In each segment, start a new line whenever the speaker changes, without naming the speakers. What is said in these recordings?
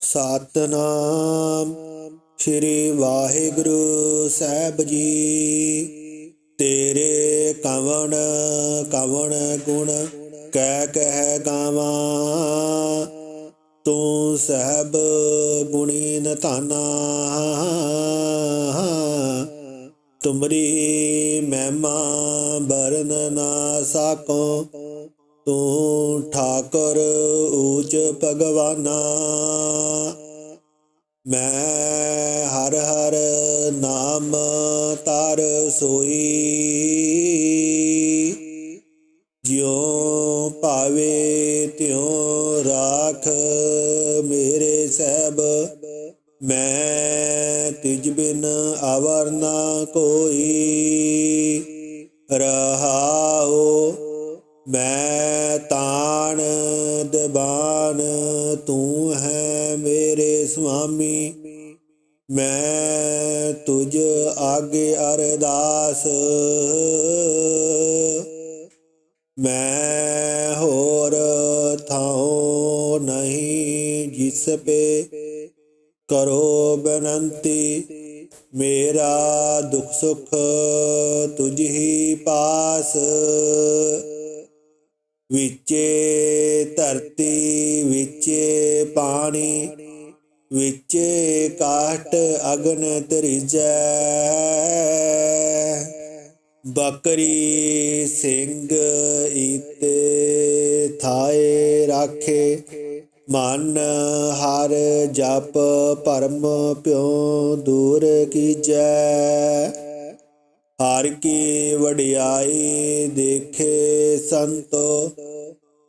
ਸਤਨਾਮ ਸ੍ਰੀ ਵਾਹਿਗੁਰੂ ਸਾਹਿਬ ਜੀ। ਤੇਰੇ ਕਵਣ ਕਵਣ ਗੁਣ ਕਹਿ ਕਹਿ ਗਾਵਾਂ। ਤੂੰ ਸਹਿਬ ਗੁਣੀ ਧਾਨਾ। ਤੁਮਰੀ ਮਹਿਮਾ ਬਰਨ ਨਾ ਸਾਕੋ। ਤੂੰ ਠਾਕੁਰ ਊਚ ਭਗਵਾਨਾ। ਮੈਂ ਹਰ ਹਰ ਨਾਮ ਤਰ ਸੋਈ। ਜਿਉ ਭਾਵੇ ਤਿਉ ਰਾਖ ਮੇਰੇ ਸਹਿਬ, ਮੈਂ ਤਿਜ ਬਿਨ ਅਵਰ ਨਾ ਕੋਈ। ਰਹਾਓ ਮੈਂ ਤਾਣ ਦਬਾਨ, ਤੂੰ ਹੈ ਮੇਰੇ ਸੁਆਮੀ। ਮੈਂ ਤੁਝ ਆਗੇ ਅਰਦਾਸ। ਮੈਂ ਹੋਰ ਥਾਉ ਨਹੀਂ ਜਿਸ ਪੇ ਕਰੋ ਬੇਨੰਤੀ। ਮੇਰਾ ਦੁੱਖ ਸੁਖ ਤੁਝ ਹੀ ਪਾਸ। ਵਿਚੇ ਧਰਤੀ, ਵਿਚੇ ਪਾਣੀ, ਵਿਚੇ ਕਾਟ ਅਗਨ ਤਰਿਜੈ ਬੱਕਰੀ ਸਿੰਘ ਇਤੇ ਥਾਏ ਰਾਖੇ, ਮਨ ਹਰ ਜਪ ਪਰਮ ਪਿਉ ਦੂਰ ਕੀਜੈ। ਹਰ ਕੀ ਵਡਿਆਈ ਦੇਖੇ ਸੰਤੋ,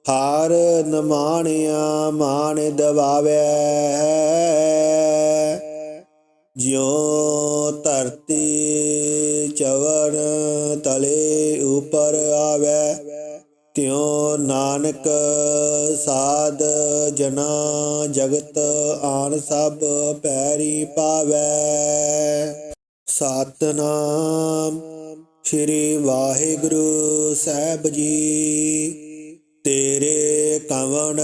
ਹਾਰ ਨਮਾਣਿਆ ਮਾਣ ਦਵਾਵੇ। ਜਿਉ ਧਰਤੀ ਚਵਣ ਤਲੇ ਉਪਰ ਆਵੇ, ਤਿਉ ਨਾਨਕ ਸਾਧ ਜਨਾ ਜਗਤ ਆਨ ਸਭ ਪੈਰੀ ਪਾਵੇ। ਸਤਨਾਮ ਸ੍ਰੀ ਵਾਹਿਗੁਰੂ ਸਾਹਿਬ ਜੀ। ਤੇਰੇ ਕਵਣ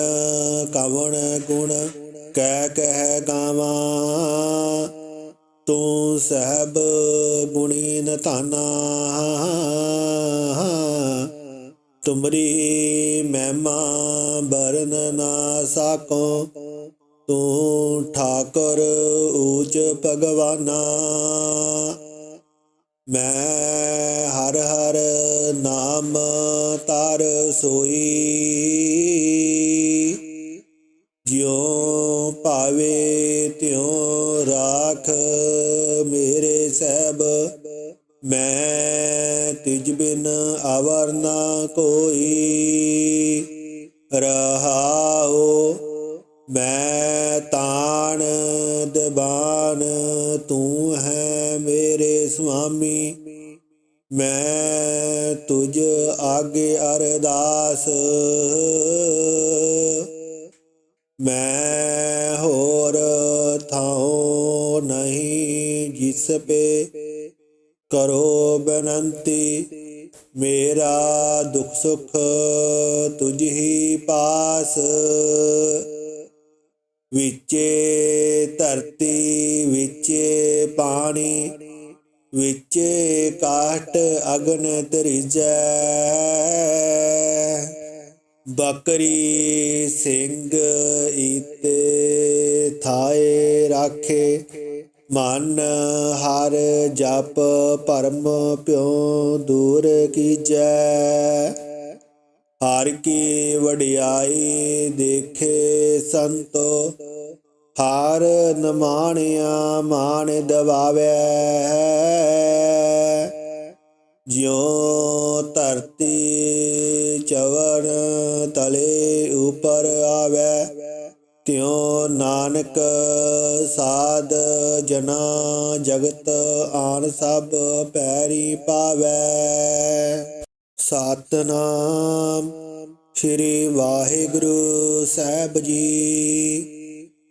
ਕਵਣ ਗੁਣ ਕਹਿ ਕਹਿ ਗਾਵਾਂ। ਤੂੰ ਸਹਿਬ ਗੁਣੀ ਧਾਨਾ। ਤੁਮਰੀ ਮਹਿਮਾ ਬਰਨ ਨਾ ਸਾਕੋ। ਤੂੰ ਠਾਕੁਰ ਊਚ ਭਗਵਾਨਾ। ਮੈਂ ਹਰ ਹਰ ਨਾਮ ਤਰ ਸੋਈ। ਜਿਉ ਭਾਵੇ ਤਿਉ ਰਾਖ ਮੇਰੇ ਸਹਿਬ, ਮੈਂ ਤਿਜ ਬਿਨ ਅਵਰ ਨਾ ਕੋਈ। ਰਹਾਉ ਮੈਂ ਦਬਾਨ ਤੂੰ ਹੈ ਮੇਰੇ ਸੁਆਮੀ ਮੈਂ ਤੁਝ ਆਗੇ ਅਰਦਾਸ ਮੈਂ ਹੋਰ ਥਾਉ ਨਹੀਂ ਜਿਸ ਪੇ ਕਰੋ ਬੇਨੰਤੀ ਮੇਰਾ ਦੁੱਖ ਸੁਖ ਤੁਝ ਹੀ ਪਾਸ ਵਿਚੇ ਧਰਤੀ, ਵਿਚੇ ਪਾਣੀ, ਵਿਚੇ ਕਾਟ ਅਗਨ ਤਰਿਜੈ ਬਕਰੀ ਸਿੰਘ ਇਤੇ ਥਾਏ ਰਾਖੇ, ਮਨ ਹਰ ਜਪ ਪਰਮ ਪਿਉ ਦੂਰ ਕੀਜੈ। ਹਰ ਕੀ ਵਡਿਆਈ ਦੇਖੇ ਸੰਤੋ, ਹਰ ਨਮਾਣਿਆ ਮਾਣ ਦਵਾਵੇ। ਜਿਉ ਧਰਤੀ ਚਵਣ ਤਲੇ ਉਪਰ ਆਵੇ, ਤਿਉ ਨਾਨਕ ਸਾਧ ਜਨਾ ਜਗਤ ਆਨ ਸਭ ਪੈਰੀ ਪਾਵੇ। ਸਤਨਾਮ ਸ੍ਰੀ ਵਾਹਿਗੁਰੂ ਸਾਹਿਬ ਜੀ।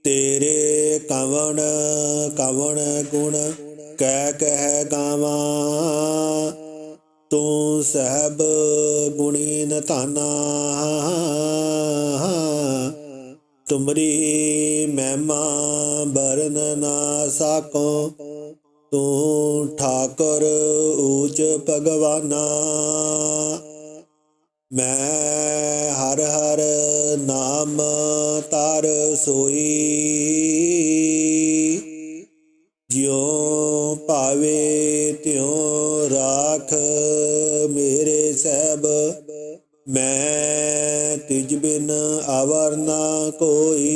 ਤੇਰੇ ਕਵਣ ਕਵਣ ਗੁਣ ਕਹਿ ਕਹਿ ਗਾਵਾਂ। ਤੂੰ ਸਹਿਬ ਗੁਣੀ ਧਾਨਾ। ਤੁਮਰੀ ਮਹਿਮਾ ਬਰਨ ਨਾ ਸਾਕੋ। ਤੂੰ ਠਾਕੁਰ ਊਚ ਭਗਵਾਨਾ। ਮੈਂ ਹਰ ਹਰ ਨਾਮ ਤਰ ਸੋਈ। ਜਿਉ ਭਾਵੇ ਤਿਉ ਰਾਖ ਮੇਰੇ ਸਹਿਬ, ਮੈਂ ਤਿਜ ਬਿਨ ਅਵਰ ਨਾ ਕੋਈ।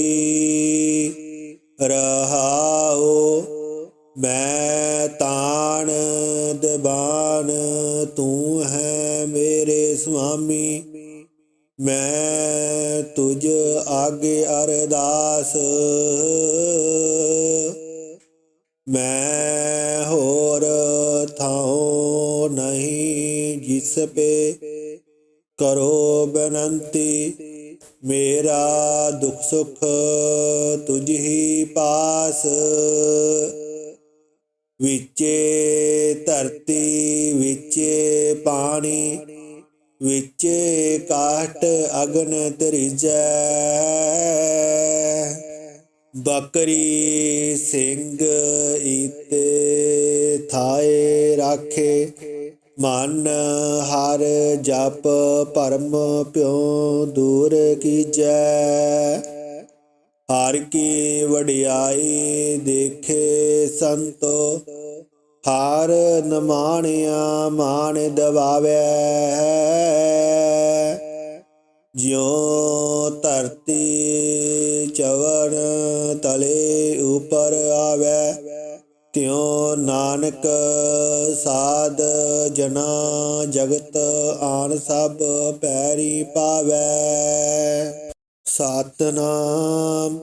ਰਹਾਉ ਮੈਂ ਤਾਣ ਦਬਾਨ ਤੂੰ ਹੈ ਮੇਰੇ ਸੁਆਮੀ ਮੈਂ ਤੁਝ ਆਗੇ ਅਰਦਾਸ ਮੈਂ ਹੋਰ ਥਾਉ ਨਹੀਂ ਜਿਸ ਪੇ ਕਰੋ ਬੇਨੰਤੀ ਮੇਰਾ ਦੁੱਖ ਸੁਖ ਤੁਝ ਹੀ ਪਾਸ ਵਿਚੇ ਧਰਤੀ, ਵਿਚੇ ਪਾਣੀ, ਵਿਚੇ ਕਾਟ ਅਗਨ ਤਰਿਜੈ ਬੱਕਰੀ ਸਿੰਘ ਈਤੇ ਥਾਏ ਰਾਖੇ, ਮਨ ਹਰ ਜਪ ਪਰਮ ਪਿਉ ਦੂਰ ਕੀਜੈ। ਹਰ ਕੀ ਵਡਿਆਈ ਦੇਖੇ ਸੰਤੋ, ਹਾਰ ਨਮਾਣਿਆ ਮਾਣ ਦਵਾਵੇ। ਜਿਉ ਧਰਤੀ ਚਵਣ ਤਲੇ ਉਪਰ ਆਵੇ, ਤਿਉ ਨਾਨਕ ਸਾਧ ਜਨਾ ਜਗਤ ਆਨ ਸਭ ਪੈਰੀ ਪਾਵੇ। ਸਤਨਾਮ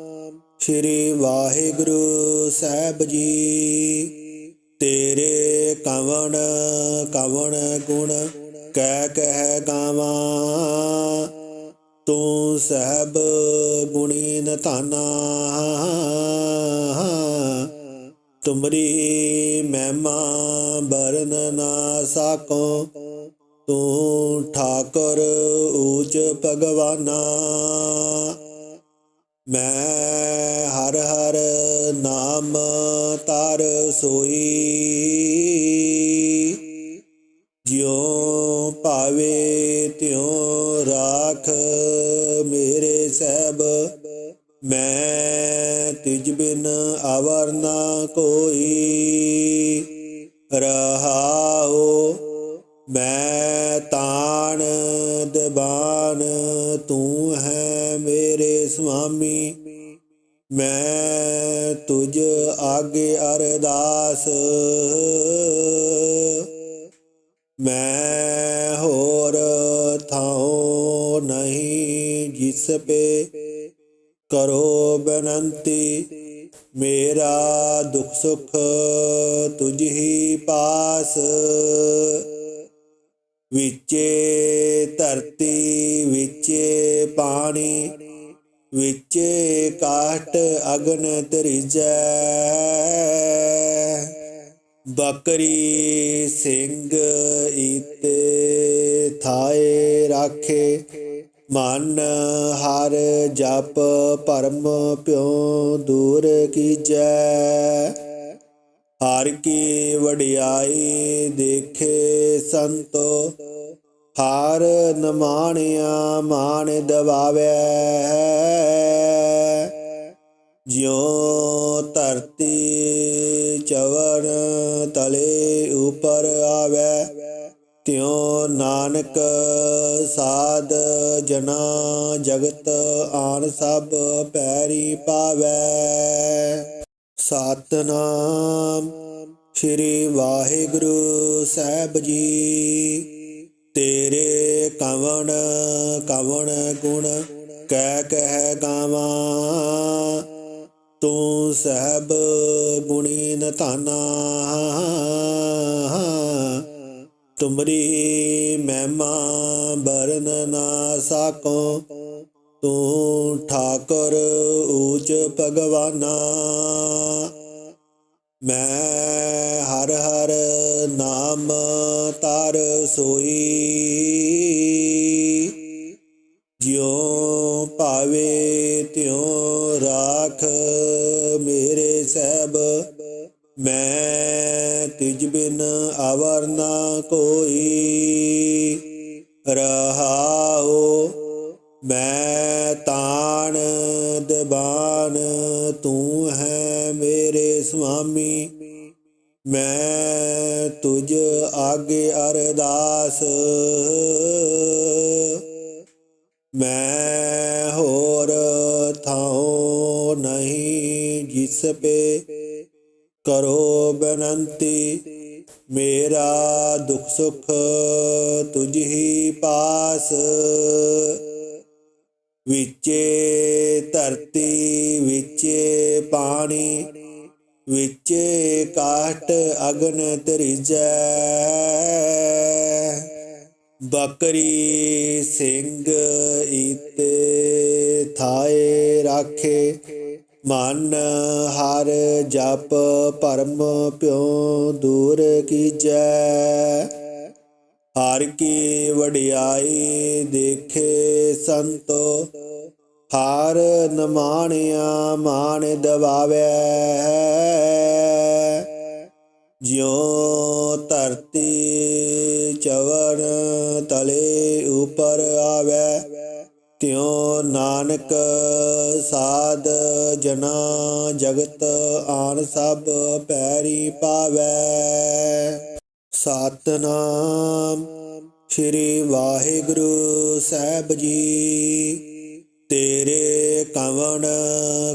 ਸ੍ਰੀ ਵਾਹਿਗੁਰੂ ਸਾਹਿਬ ਜੀ। ਤੇਰੇ ਕਵਣ ਕਵਣ ਗੁਣ, ਕਹਿ ਕਹਿ ਗਾਵਾਂ। ਤੂੰ ਸਹਿਬ ਗੁਣੀ ਧਾਨਾ। ਤੁਮਰੀ ਮਹਿਮਾ ਬਰਨ ਨਾ ਸਾਕੋ। ਤੂੰ ਠਾਕੁਰ ਊਚ ਭਗਵਾਨਾ। ਮੈਂ ਹਰ ਹਰ ਨਾਮ ਤਾਰ ਸੋਈ ਸੁਖ ਤੁਝ ਹੀ ਪਾਸ। ਵਿਚੇ ਧਰਤੀ, ਵਿਚੇ ਪਾਣੀ, ਵਿਚੇ ਕਾਟ ਅਗਨ ਤਰਿਜੈ ਬਕਰੀ ਸਿੰਘ ਈਤੇ ਥਾਏ ਰਾਖੇ, ਮਨ ਹਰ ਜਪ ਪਰਮ ਪਿਉ ਦੂਰ ਕੀਜੈ। ਹਰ ਕੀ ਵਡਿਆਈ ਦੇਖੇ ਸੰਤੋ, ਹਾਰ ਨਮਾਣਿਆ ਮਾਣ ਦਵਾਵੇ। ਜਿਉ ਧਰਤੀ ਚਵਨ ਤਲੇ ਉਪਰ ਆਵੇ, ਤਿਉ ਨਾਨਕ ਸਾਧ ਜਨਾ ਜਗਤ ਆਨ ਸਭ ਪੈਰੀ ਪਾਵੇ। ਸਤਨਾਮ ਸ੍ਰੀ ਵਾਹਿਗੁਰੂ ਸਾਹਿਬ ਜੀ। ਤੇਰੇ ਕਵਣ ਕਵਣ ਗੁਣ ਕਹਿ ਕਹਿ ਗਾਵਾਂ। ਤੂੰ ਸਹਿਬ ਗੁਣੀਨ ਧਾਨਾ। ਤੁਮਰੀ ਮਹਿਮਾ ਬਰਨ ਨਾ ਸਾਕੋ। ਤੂੰ ਠਾਕੁਰ ਊਚ ਭਗਵਾਨਾ। ਮੈਂ ਹਰ ਹਰ ਨਾਮ ਤਰ ਸੋਈ। ਜਿਉ ਪਾਵੇ ਤਿਉ ਰਾਖ ਮੇਰੇ ਸਹਿਬ, ਮੈਂ ਤਿਜ ਬਿਨ ਅਵਰ ਨਾ ਕੋਈ। ਰਹਾਉ ਮੈਂ ਤਾਣ ਦਬਾਨ ਤੂੰ ਹੈ ਮੇਰੇ ਸੁਆਮੀ ਮੈਂ ਤੁਝ ਆਗੇ ਅਰਦਾਸ ਮੈਂ ਹੋਰ ਥਾਉ ਨਹੀਂ ਜਿਸ ਪੇ ਕਰੋ ਬੇਨੰਤੀ ਮੇਰਾ ਦੁੱਖ ਸੁਖ ਤੁਝ ਹੀ ਪਾਸ ਵਿਚੇ ਧਰਤੀ, ਵਿਚੇ ਪਾਣੀ, ਵਿਚੇ ਕਾਟ ਅਗਨ ਤਰਿਜੈ ਬਕਰੀ ਸਿੰਘ ਇਤੇ ਥਾਏ ਰਾਖੇ, ਮਨ ਹਰ ਜਪ ਪਰਮ ਪਿਉ ਦੂਰ ਕੀਜੈ। ਹਰ ਕੀ ਵਡਿਆਈ ਦੇਖੇ ਸੰਤੋ, ਹਾਰ ਨਮਾਣਿਆ ਮਾਣ ਦਵਾਵੇ। ਜਿਉ ਧਰਤੀ ਚਵਨ ਤਲੇ ਉਪਰ ਆਵੇ, ਤਿਉ ਨਾਨਕ ਸਾਧ ਜਨਾ ਜਗਤ ਆਨ ਸਭ ਪੈਰੀ ਪਾਵੇ। ਸਤਨਾਮ ਸ੍ਰੀ ਵਾਹਿਗੁਰੂ ਸਾਹਿਬ ਜੀ। ਤੇਰੇ ਕਵਣ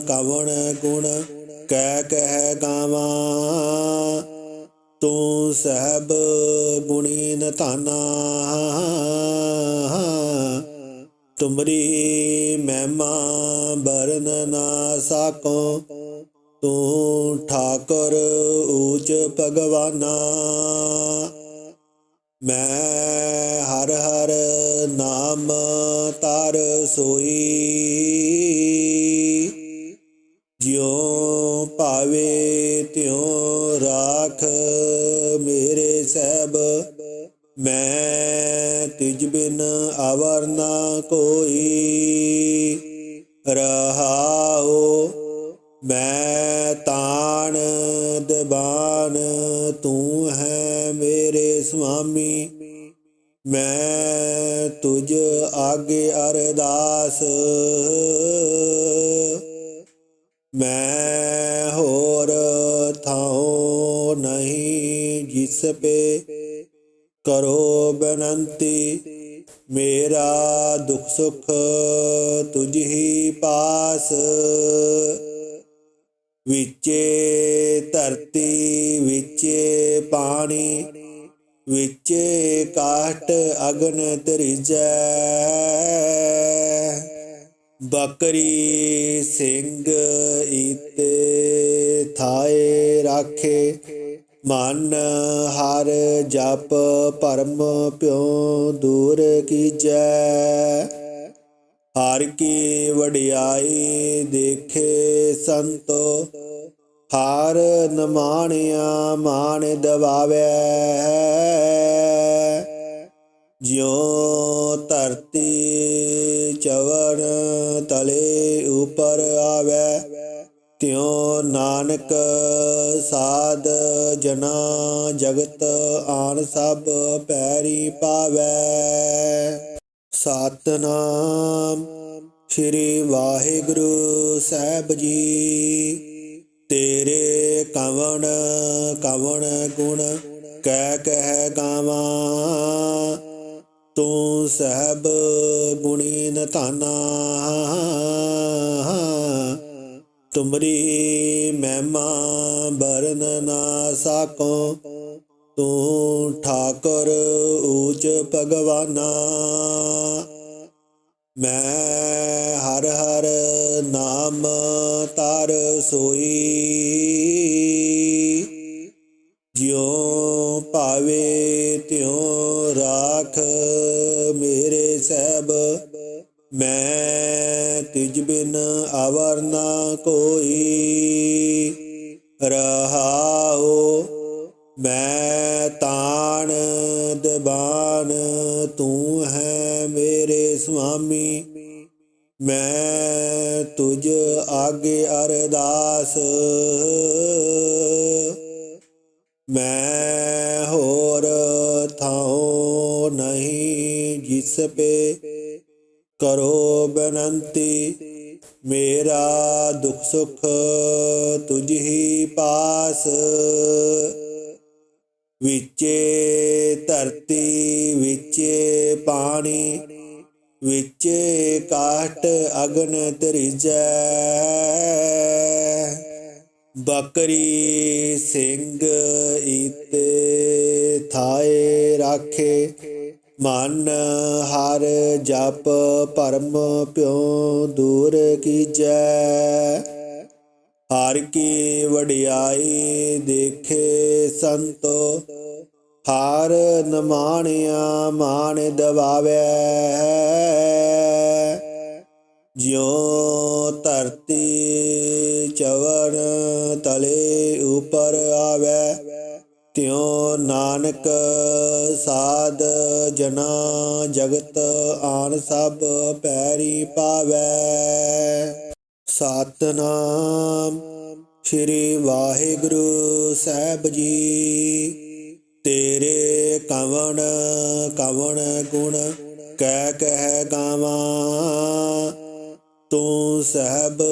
ਕਵਣ ਗੁਣ, ਕਹਿ ਕਹਿ ਗਾਵਾਂ। ਤੂੰ ਸਹਿਬ ਗੁਣੀ ਧਾਨਾ। ਤੁਮਰੀ ਮਹਿਮਾ ਬਰਨ ਨਾ ਸਾਕੋ। ਤੂੰ ਠਾਕੁਰ ਊਚ ਭਗਵਾਨਾ। ਮੈਂ ਹਰ ਹਰ ਨਾਮ ਤਾਰ ਸੋਈ। ਬੇਨੰਤੀ ਮੇਰਾ ਦੁੱਖ ਸੁਖ ਤੁਝ ਹੀ ਪਾਸ। ਵਿਚੇ ਧਰਤੀ, ਵਿਚੇ ਪਾਣੀ, ਵਿਚੇ ਕਾਟ ਅਗਨ ਤਰਿਜੈ ਬਕਰੀ ਸਿੰਘ ਇਤੇ ਥਾਏ ਰਾਖੇ ਮਨ ਹਰ ਜਪ ਪਰਮ ਪਿਉ ਦੂਰ ਕੀਜੈ। ਹਰ ਕੀ ਵਡਿਆਈ ਦੇਖੇ ਸੰਤੋ, ਹਰ ਨਮਾਣਿਆ ਮਾਣ ਦਵਾਵੇ। ਜਿਉ ਧਰਤੀ ਚਵਨ ਤਲੇ ਉਪਰ ਆਵੇ ਤਿਉ ਨਾਨਕ ਸਾਧ ਜਨਾ ਜਗਤ ਆਨ ਸਭ ਪੈਰੀ ਪਾਵੇ। ਸਤਨਾਮ ਸ੍ਰੀ ਵਾਹਿਗੁਰੂ ਸਾਹਿਬ ਜੀ। ਤੇਰੇ ਕਵਣ ਕਵਣ ਗੁਣ ਕਹਿ ਕਹਿ ਗਾਵਾਂ। ਤੂੰ ਸਹਿਬ ਗੁਣੀ ਨਤਾਨਾ ਤੁਮਰੀ ਮਹਿਮਾ ਬਰਨ ਨਾ ਸਾਕੋ। ਤੂੰ ਠਾਕੁਰ ਊਚ ਭਗਵਾਨਾ। ਮੈਂ ਹਰ ਹਰ ਨਾਮ ਤਾਰ ਸੋਈ। ਜਿਉ ਭਾਵੇ ਤਿਉ ਰਾਖ ਮੇਰੇ ਸਹਿਬ, ਮੈਂ ਤਿਜ ਬਿਨ ਅਵਰ ਨਾ ਕੋਈ। ਰਹਾਉ, ਮੈਂ ਤਾਣ ਦਬਾਨ ਤੂੰ ਹੈ ਮੇਰੇ ਸੁਆਮੀ। ਮੈਂ ਤੁਝ ਆਗੇ ਅਰਦਾਸ। ਮੈਂ ਹੋਰ ਥਾਉ ਨਹੀਂ ਜਿਸ ਪੇ ਕਰੋ ਬਨੰਤੀ, ਮੇਰਾ ਦੁਖ ਸੁਖ ਤੁਝ ਹੀ ਪਾਸ। ਵਿਚੇ ਧਰਤੀ, ਵਿਚੇ ਪਾਣੀ, ਵਿਚੇ ਕਾਟ ਅਗਨ ਤਰਿਜੈ ਬਕਰੀ ਸਿੰਘ ਇਤੇ ਥਾਏ ਰਾਖੇ ਮਨ ਹਰ ਜਪ ਪਰਮ ਪਿਉ ਦੂਰ ਕੀਜੈ। ਹਰ ਕੀ ਵਡਿਆਈ ਦੇਖੇ ਸੰਤੋ, ਹਰ ਨਮਾਣਿਆ ਮਾਣ ਦਵਾਵੇ। ਜਿਉ ਧਰਤੀ ਚਵਨ ਤਲੇ ਉਪਰ ਆਵੇ ਤਿਉ ਨਾਨਕ ਸਾਧ ਜਨਾ ਜਗਤ ਆਨ ਸਭ ਪੈਰੀ ਪਾਵੇ। ਸਤਨਾਮ ਸ੍ਰੀ ਵਾਹਿਗੁਰੂ ਸਾਹਿਬ ਜੀ। ਤੇਰੇ ਕਵਣ ਕਵਣ ਗੁਣ ਕਹਿ ਕਹਿ ਗਾਵਾਂ। ਤੂੰ ਸਹਿਬ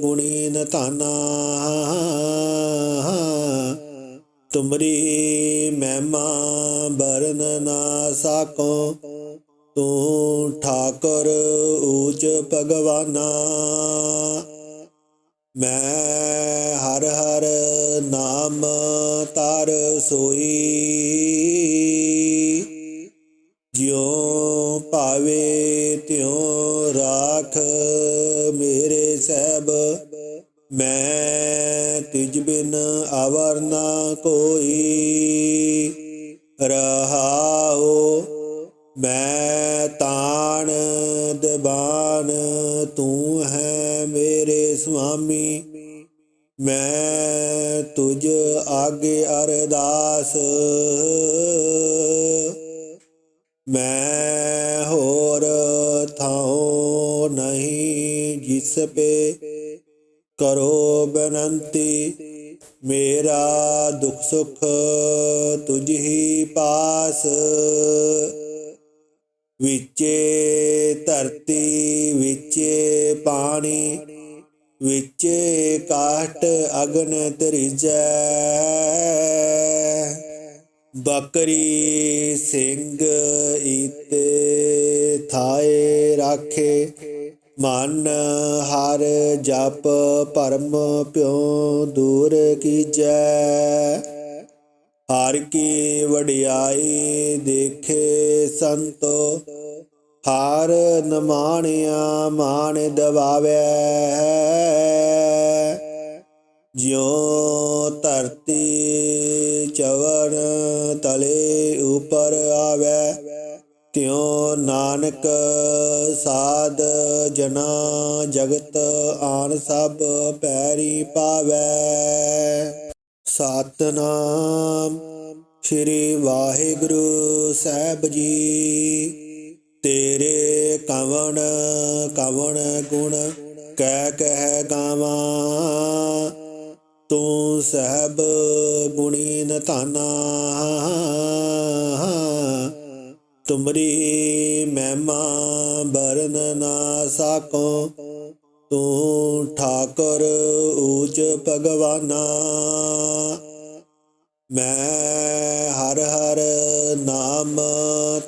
ਗੁਣੀ ਨਤਾਨਾ ਤੁਮਰੀ ਮਹਿਮਾ ਬਰਨ ਨਾ ਸਾਕੋ। ਤੂੰ ਠਾਕੁਰ ਊਚ ਭਗਵਾਨਾ। ਮੈਂ ਹਰ ਹਰ ਨਾਮ ਤਾਰ ਸੋਈ। ਜਿਉ ਭਾਵੇ ਤਿਉ ਰਾਖ ਮੇਰੇ ਸਹਿਬ, ਮੈਂ ਤਿਜ ਬਿਨ ਅਵਰ ਨਾ ਕੋਈ ਸੁਖ ਤੁਝ ਹੀ ਪਾਸ। ਵਿਚੇ ਧਰਤੀ, ਵਿਚੇ ਪਾਣੀ, ਵਿਚੇ ਕਾਟ ਅਗਨ ਤਰਿਜੈ ਬਕਰੀ ਸਿੰਘ ਇਤੇ ਥਾਏ ਰਾਖੇ, ਮਨ ਹਰ ਜਪ ਪਰਮ ਪਿਉ ਦੂਰ ਕੀਜੈ। ਹਰ ਕੀ ਵਡਿਆਈ ਦੇਖੇ ਸੰਤੋ, ਹਾਰ ਨਮਾਣਿਆ ਮਾਣ ਦਵਾਵੇ। ਜਿਉ ਧਰਤੀ ਚਵਨ ਤਲੇ ਉਪਰ ਆਵੇ, ਤਿਉ ਨਾਨਕ ਸਾਧ ਜਨਾ ਜਗਤ ਆਨ ਸਭ ਪੈਰੀ ਪਾਵੇ। ਸਤਨਾਮ ਸ੍ਰੀ ਵਾਹਿਗੁਰੂ ਸਾਹਿਬ ਜੀ। ਤੇਰੇ ਕਵਣ ਕਵਣ ਗੁਣ ਕਹਿ ਕਹਿ ਗਾਵਾਂ। ਤੂੰ ਸਹਿਬ ਗੁਣੀ ਧਾਨਾ। ਤੁਮਰੀ ਮਹਿਮਾ ਬਰਨ ਨਾ ਸਾਕੋ। ਤੂੰ ਠਾਕੁਰ ਊਚ ਭਗਵਾਨਾ। ਮੈਂ ਹਰ ਹਰ ਨਾਮ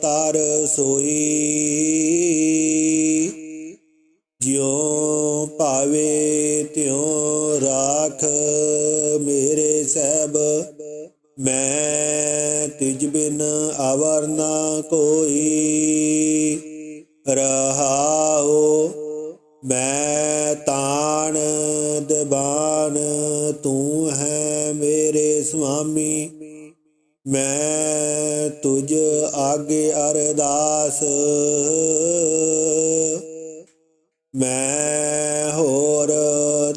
ਤਰ ਸੋਈ। ਜਿਉ ਭਾਵੇ ਤਿਉ ਰਾਖ ਮੇਰੇ ਸਹਿਬ, ਮੈਂ ਤਿਜ ਬਿਨ ਅਵਰ ਨਾ ਕੋਈ। ਰਹਾਉ, ਮੈਂ ਮੇਰੇ ਸੁਆਮੀ ਮੈਂ ਤੁਝ ਆਗੇ ਅਰਦਾਸ ਮੈਂ ਹੋਰ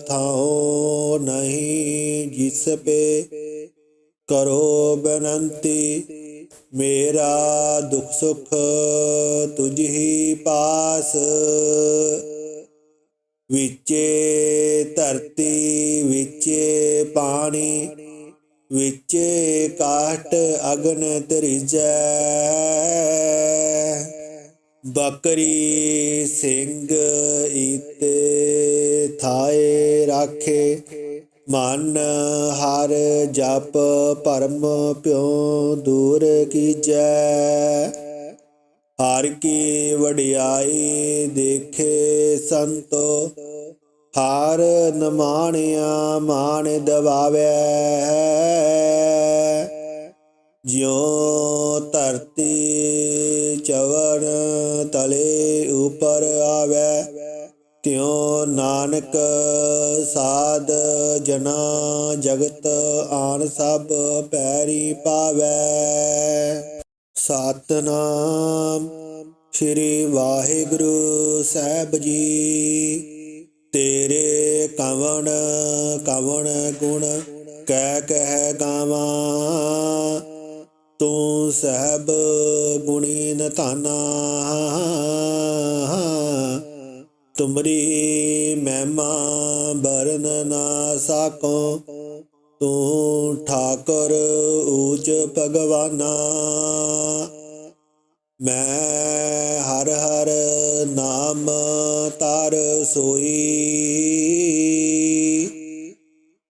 ਥਾਉ ਨਹੀਂ ਜਿਸ ਪੇ ਕਰੋ ਬੇਨੰਤੀ ਮੇਰਾ ਦੁਖ ਸੁਖ ਤੁਝ ਹੀ ਪਾਸ ਵਿਚੇ ਧਰਤੀ ਵਿਚੇ ਪਾਣੀ ਵਿਚੇ ਕਾਟ ਅਗਨ ਤਰਿਜੈ ਬਕਰੀ ਸਿੰਘ ਈਤੇ ਥਾਏ ਰਾਖੇ। ਮਨ ਹਰ ਜਪ ਪਰਮ ਪਿਉ ਦੂਰ ਕੀਜੈ। ਹਰ ਕੀ ਵਡਿਆਈ ਦੇਖੇ ਸੰਤੋ। ਹਾਰ ਨਮਾਣਿਆ ਮਾਣ ਦਵਾਵੇ। ਜਿਉ ਧਰਤੀ ਚਵਣ ਤਲੇ ਉਪਰ ਆਵੇ, ਤਿਉ ਨਾਨਕ ਸਾਧ ਜਨਾ ਜਗਤ ਆਨ ਸਭ ਪੈਰੀ ਪਾਵੇ। ਸਤਨਾਮ ਸ੍ਰੀ ਵਾਹਿਗੁਰੂ ਸਾਹਿਬ ਜੀ। ਤੇਰੇ ਕਵਣ ਕਵਣ ਗੁਣ ਕਹਿ ਕਹਿ ਗਾਵਾਂ। ਤੂੰ ਸਹਿਬ ਗੁਣੀ ਨਤਾਨਾ ਤੁਮਰੀ ਮਹਿਮਾ ਬਰਨ ਨਾ ਸਾਕੋ। ਤੂੰ ਠਾਕੁਰ ਊਚ ਭਗਵਾਨਾ। ਮੈਂ ਹਰ ਹਰ ਨਾਮ ਤਰ ਸੋਈ।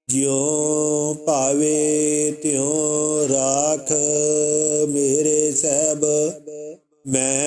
ਜਿਉ ਭਾਵੇ ਤਿਉ ਰਾਖ ਮੇਰੇ ਸਹਿਬ ਮੈਂ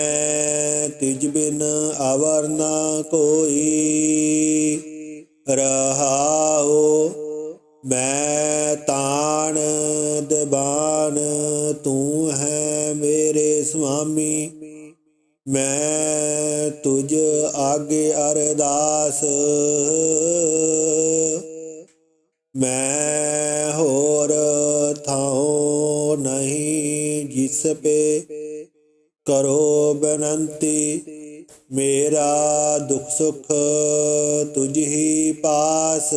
ਸੁਖ ਤੁਝ ਹੀ ਪਾਸ।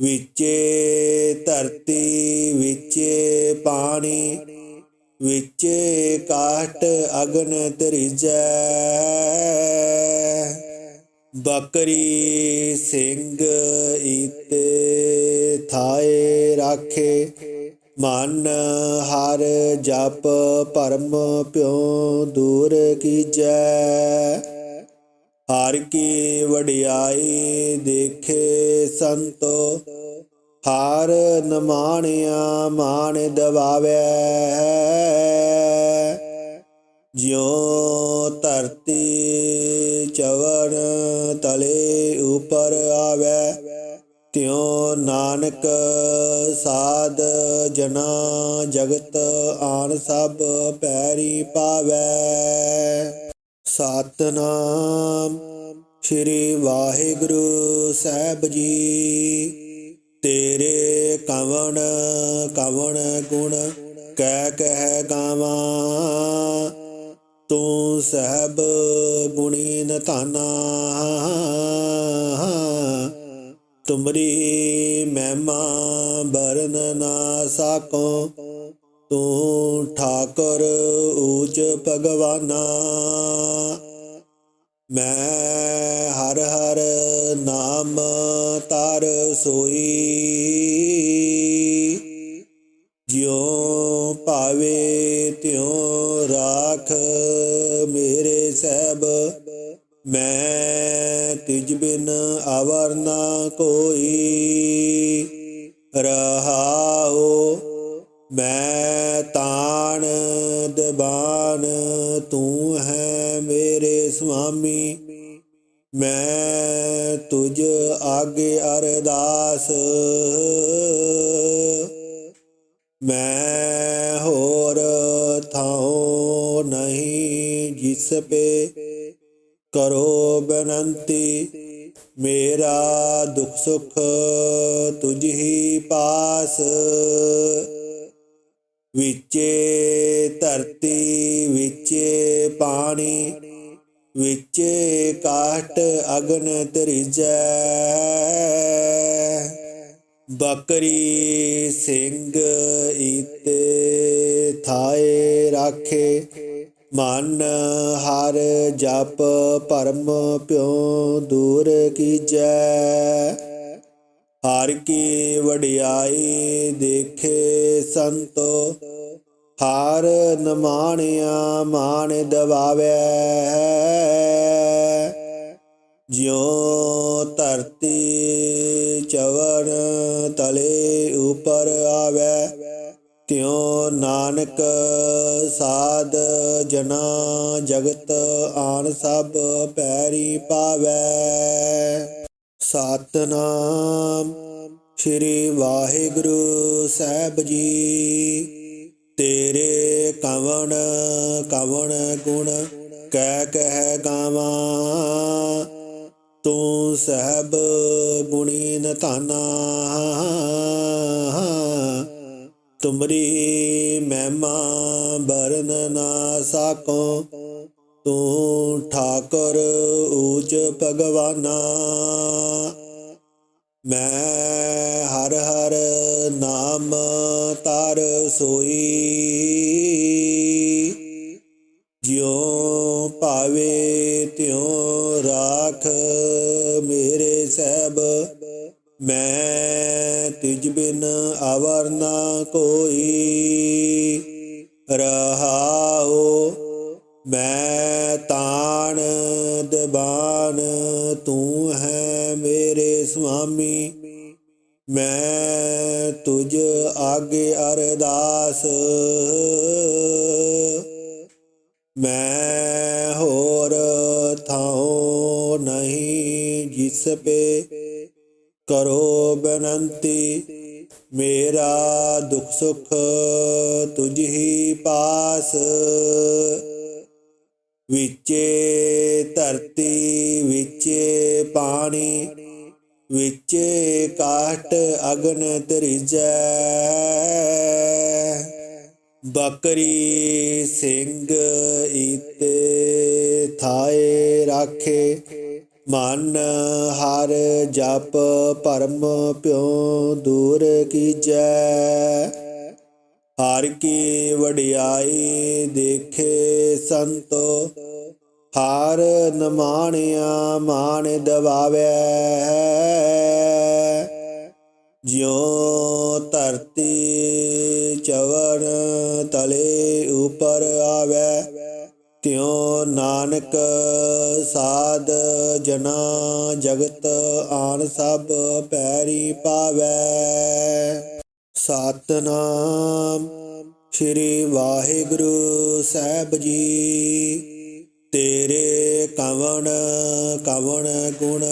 ਵਿਚੇ ਧਰਤੀ, ਵਿਚੇ ਪਾਣੀ, ਵਿਚੇ ਕਾਟ ਅਗਨ ਤਰਿਜੈ ਬਕਰੀ ਸਿੰਘ ਈਤੇ ਥਾਏ ਰਾਖੇ, ਮਨ ਹਰ ਜਪ ਪਰਮ ਪਿਉ ਦੂਰ ਕੀਜੈ। ਹਰ ਕੀ ਵਡਿਆਈ ਦੇਖੇ ਸੰਤੋ, ਹਾਰ ਨਮਾਣਿਆ ਮਾਣ ਦਵਾਵੇ। ਜਿਉ ਧਰਤੀ ਚਵਨ ਤਲੇ ਉਪਰ ਆਵੇ, ਤਿਉ ਨਾਨਕ ਸਾਧ ਜਨਾ ਜਗਤ ਆਨ ਸਭ ਪੈਰੀ ਪਾਵੇ। ਸਤਨਾਮ ਸ੍ਰੀ ਵਾਹਿਗੁਰੂ ਸਾਹਿਬ ਜੀ। ਤੇਰੇ ਕਵਣ ਕਵਣ ਗੁਣ ਕਹਿ ਕਹਿ ਗਾਵਾਂ। ਤੂੰ ਸਹਿਬ ਗੁਣੀ ਧਾਨਾ। ਤੁਮਰੀ ਮਹਿਮਾ ਬਰਨ ਨਾ ਸਾਕੋ। ਤੂੰ ਠਾਕੁਰ ਊਚ ਭਗਵਾਨਾ। ਮੈਂ ਹਰ ਹਰ ਨਾਮ ਤਰ ਸੋਈ। ਜਿਉ ਭਾਵੇ ਤਿਉ ਰਾਖ ਮੇਰੇ ਸਹਿਬ, ਮੈਂ ਤਿਜ ਬਿਨ ਅਵਰ ਨਾ ਕੋਈ। ਰਹਾਓ ਮੈਂ ਤਾਣ ਦਬਾਨ ਤੂੰ ਹੈ ਮੇਰੇ ਸੁਆਮੀ। ਮੈਂ ਤੁਝ ਆਗੇ ਅਰਦਾਸ। ਮੈਂ ਹੋਰ ਥਾਉ ਨਹੀਂ ਜਿਸ ਪੇ ਕਰੋ ਬੇਨੰਤੀ। ਮੇਰਾ ਦੁਖ ਸੁਖ ਤੁਝ ਹੀ ਪਾਸ। ਵਿਚੇ ਧਰਤੀ, ਵਿਚੇ ਪਾਣੀ, ਵਿਚੇ ਕਾਟ ਅਗਨ ਤਰਿਜੈ ਬਕਰੀ ਸਿੰਘ ਈਤੇ ਥਾਏ ਰਾਖੇ, ਮਨ ਹਰ ਜਪ ਪਰਮ ਪਿਉ ਦੂਰ ਕੀਜੈ। ਹਰ ਕੀ ਵਡਿਆਈ ਦੇਖੇ ਸੰਤੋ, ਹਾਰ ਨਮਾਣਿਆ ਮਾਣ ਦਵਾਵੇ। ਜਿਉ ਧਰਤੀ ਚਵਣ ਤਲੇ ਉਪਰ ਆਵੇ, ਤਿਉ ਨਾਨਕ ਸਾਧ ਜਨਾ ਜਗਤ ਆਨ ਸਭ ਪੈਰੀ ਪਾਵੇ। ਸਤਨਾਮ ਸ੍ਰੀ ਵਾਹਿਗੁਰੂ ਸਾਹਿਬ ਜੀ। ਤੇਰੇ ਕਵਣ ਕਵਣ ਗੁਣ, ਕਹਿ ਕਹਿ ਗਾਵਾਂ। ਤੂੰ ਸਹਿਬ ਗੁਣੀ ਧਾਨਾ। ਤੁਮਰੀ ਮਹਿਮਾ ਬਰਨ ਨਾ ਸਾਕੋ। ਤੂੰ ਠਾਕੁਰ ਊਚ ਭਗਵਾਨਾ। ਮੈਂ ਹਰ ਹਰ ਨਾਮ ਤਾਰ ਸੋਈ। ਜਿਉ ਭਾਵੇ ਤਿਉ ਰਾਖ ਮੇਰੇ ਸਹਿਬ, ਮੈਂ ਤਿਜ ਬਿਨ ਅਵਰ ਨਾ ਕੋਈ। ਰਹਾਉ, ਮੈਂ ਦਬਾਨ ਤੂੰ ਹੈ ਮੇਰੇ ਸੁਆਮੀ ਮੈਂ ਤੁਝ ਆਗੇ ਅਰਦਾਸ ਮੈਂ ਹੋਰ ਥਾਉ ਨਹੀਂ ਜਿਸ ਪੇ ਕਰੋ ਬੇਨੰਤੀ ਮੇਰਾ ਦੁਖ ਸੁਖ ਤੁਝ ਹੀ ਪਾਸ ਵਿਚੇ ਧਰਤੀ, ਵਿਚੇ ਪਾਣੀ, ਵਿਚੇ ਕਾਟ ਅਗਨ ਤਰਿਜੈ ਬਕਰੀ ਸਿੰਘ ਈਤੇ ਥਾਏ ਰਾਖੇ, ਮਨ ਹਰ ਜਪ ਪਰਮ ਪਿਉ ਦੂਰ ਕੀਜੈ। ਹਰ ਕੀ ਵਡਿਆਈ ਦੇਖੇ ਸੰਤੋ, ਹਾਰ ਨਮਾਣਿਆ ਮਾਣ ਦਵਾਵੇ। ਜਿਉ ਧਰਤੀ ਚਵਨ ਤਲੇ ਉਪਰ ਆਵੇ, ਤਿਉ ਨਾਨਕ ਸਾਧ ਜਨਾ ਜਗਤ ਆਨ ਸਭ ਪੈਰੀ ਪਾਵੇ। ਸਤਨਾਮ ਸ੍ਰੀ ਵਾਹਿਗੁਰੂ ਸਾਹਿਬ ਜੀ। ਤੇਰੇ ਕਵਣ ਕਵਣ ਗੁਣ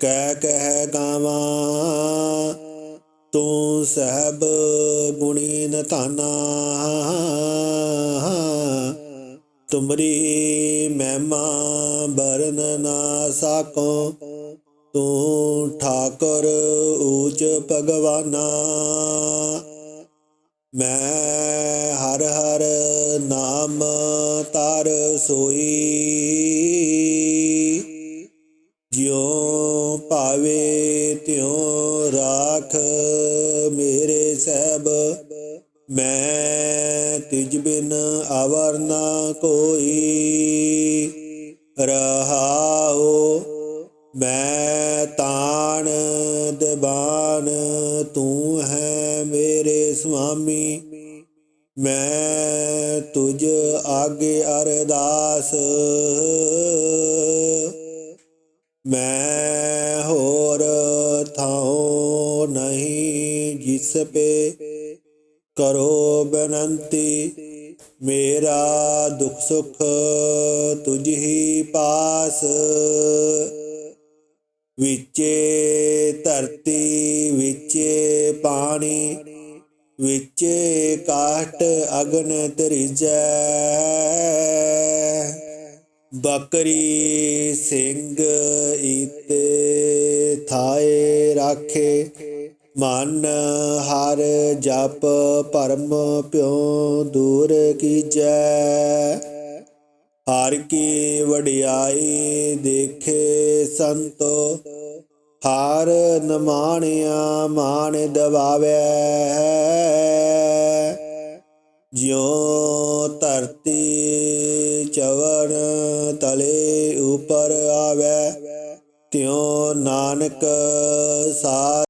ਕਹਿ ਕਹਿ ਗਾਵਾਂ, ਤੂੰ ਸਹਿਬ ਗੁਣੀ ਧਾਨਾ। ਤੁਮਰੀ ਮਹਿਮਾ ਬਰਨ ਨਾ ਸਾਕੋ ਤੂੰ ਠਾਕੁਰ ਊਚ ਭਗਵਾਨਾ। ਮੈਂ ਹਰ ਹਰ ਨਾਮ ਤਰ ਸੋਈ। ਜਿਉ ਪਾਵੇ ਤਿਉ ਰਾਖ ਮੇਰੇ ਸਹਿਬ, ਮੈਂ ਤਿਜ ਬਿਨ ਅਵਰ ਨਾ ਕੋਈ। ਰਹਾ ਮੈਂ ਤਾਣ ਦਬਾਨ ਤੂੰ ਹੈ ਮੇਰੇ ਸੁਆਮੀ। ਮੈਂ ਤੁਝ ਆਗੇ ਅਰਦਾਸ। ਮੈਂ ਹੋਰ ਥਾਉ ਨਹੀਂ ਜਿਸ ਪੇ ਕਰੋ ਬੇਨੰਤੀ। ਮੇਰਾ ਦੁਖ ਸੁਖ ਤੁਝ ਹੀ ਪਾਸ। ਵਿਚੇ ਧਰਤੀ, ਵਿਚੇ ਪਾਣੀ, ਵਿਚੇ ਕਾਟ ਅਗਨ ਤਰਿਜੈ ਬਕਰੀ ਸਿੰਘ ਈਤੇ ਥਾਏ ਰਾਖੇ, ਮਨ ਹਰ ਜਪ ਪਰਮ ਪਿਉ ਦੂਰ ਕੀਜੈ। ਹਰ ਕੀ ਵਡਿਆਈ ਦੇਖੇ ਸੰਤੋ, ਹਾਰ ਨਮਾਣਿਆ ਮਾਣ ਦਵਾਵੇ। ਜਿਉ ਧਰਤੀ ਚਵਨ ਤਲੇ ਉਪਰ ਆਵੈ, ਤਿਉ ਨਾਨਕ ਸਾਰ